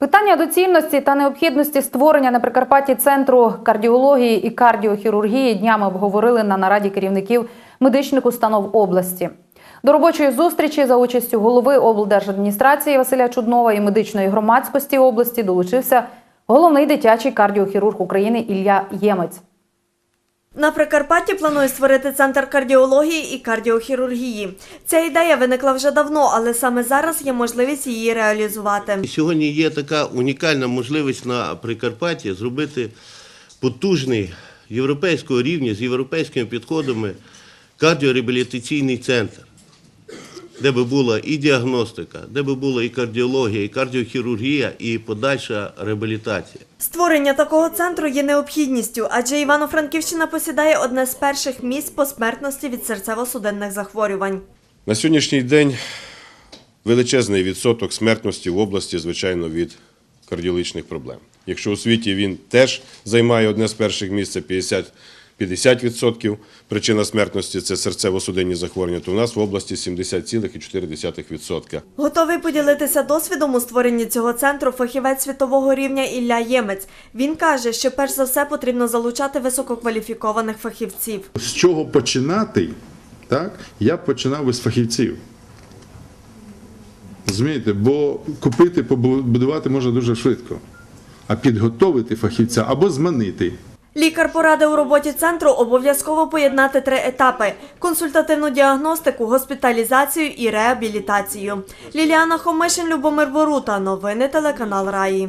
Питання доцільності та необхідності створення на Прикарпатті центру кардіології і кардіохірургії днями обговорили на нараді керівників медичних установ області. До робочої зустрічі за участю голови облдержадміністрації Василя Чуднова і медичної громадськості області долучився головний дитячий кардіохірург України Ілля Ємець. На Прикарпатті планують створити центр кардіології і кардіохірургії. Ця ідея виникла вже давно, але саме зараз є можливість її реалізувати. Сьогодні є така унікальна можливість на Прикарпатті зробити потужний європейського рівня з європейськими підходами кардіореабілітаційний центр, де би була і діагностика, де би була і кардіологія, і кардіохірургія, і подальша реабілітація. Створення такого центру є необхідністю, адже Івано-Франківщина посідає одне з перших місць по смертності від серцево-судинних захворювань. На сьогоднішній день величезний відсоток смертності в області, звичайно, від кардіологічних проблем. Якщо у світі він теж займає одне з перших місць, це 50 50% причина смертності це серцево-судинні захворювання, то у нас в області 70,4%. Готовий поділитися досвідом у створенні цього центру фахівець світового рівня Ілля Ємець. Він каже, що перш за все потрібно залучати висококваліфікованих фахівців. З чого починати, так? я б починав із фахівців. Розумієте, бо купити, побудувати можна дуже швидко. А підготовити фахівця або зманити. Лікар порадив у роботі центру обов'язково поєднати три етапи: консультативну діагностику, госпіталізацію і реабілітацію. Ліліана Хомишин, Любомир Борута. Новини телеканал Раї.